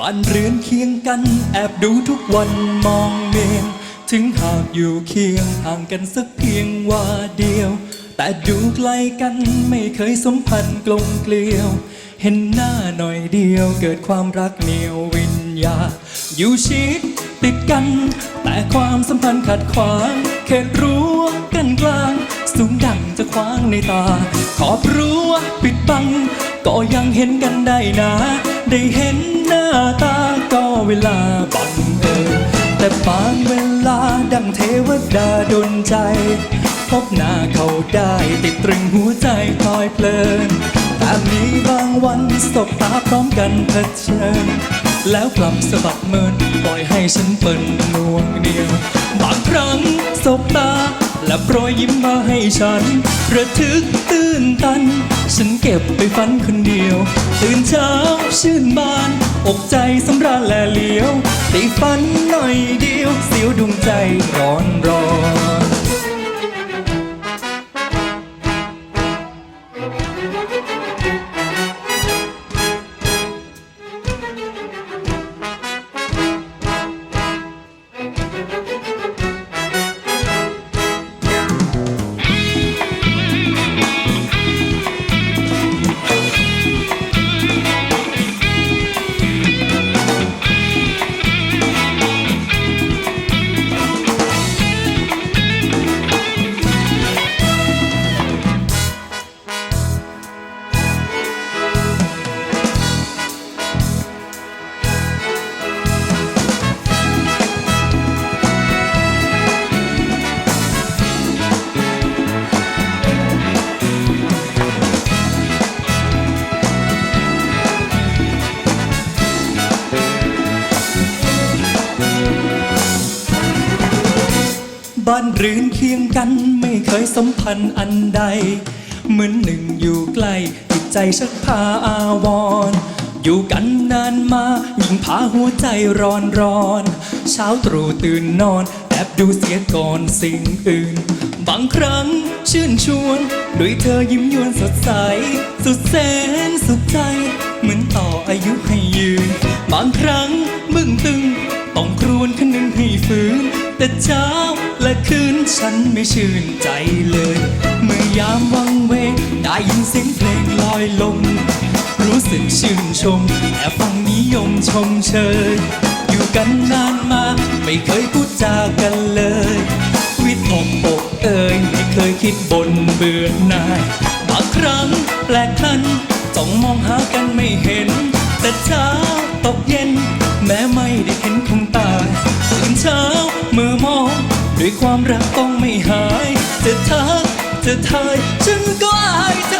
บ้านเรือนเคียงกันแอบดูทุกวันมองเมนถึงหากอยู่เคียงห่างกันสักเพียงว่าเดียว แต่ดูไกลกันไม่เคยสัมพันธ์กลมเกลียว เห็นหน้าหน่อยเดียวเกิดความรักเหนียววิญญา อยู่ชิดติดกัน แต่ความสัมพันธ์ขัดขวางเขตรั้วกันกลาง สูงดังจะขวางในตา ขอบรั้วปิดบัง ก็ยังเห็นกันได้นะ ได้เห็นหน้าตาก็เวลาบังเอิญแต่บางเวลาดังเทวดาดนใจ พบหน้าเขาได้ติดตรึงหัวใจพลอยเพลินแต่มีบางวันสบตาพร้อมกันเผชิญแล้วกลับสะบัดเมินปล่อยให้ฉันเปิ่นนวงเดียวบางครั้งสบตาและโปรยยิ้มมาให้ฉัน ระทึกตื่นตัน ฉันเก็บไปฝันคนเดียว ตื่นเช้าชื่นบาน อกใจสำราญแลเลี้ยวตีฝันหน่อยเดียวเสียวดวงใจร้อนร้อนานเรือนเคียงกันไม่เคยสัมพันธ์อันใด เหมือนหนึ่งอยู่ใกล้จิตใจชักพาอาวรอยู่กันนานมายิ่งพาหัวใจร้อนร้อนเช้าตรู่ตื่นนอนแอบดูเสียก่อนสิ่งอื่น บางครั้งชื่นชวนด้วยเธอยิ้มยวนสดใส สุดแสนสุขใจ เหมือนต่ออายุให้ยืน บางครั้งมึงตึงต้องครวญคนึงให้ฟื้นแต่เช้า ละคืนฉันไม่ชื่นใจเลย เมื่อยามวังเวงได้ยินเสียงเพลงลอยลม รู้สึกชื่นชมแอบฟังนิยมชมเชย อยู่กันนานมาไม่เคยพูดจากันเลย วิตกอกเอ่ยไม่เคยคิดบนเบื่อหน่ายบางครั้งแปลกพลันจ้องมองหากันไม่เห็น แต่เช้า ด้วยความรักต้องไม่หาย จะทักจะทายฉันก็อายเธอ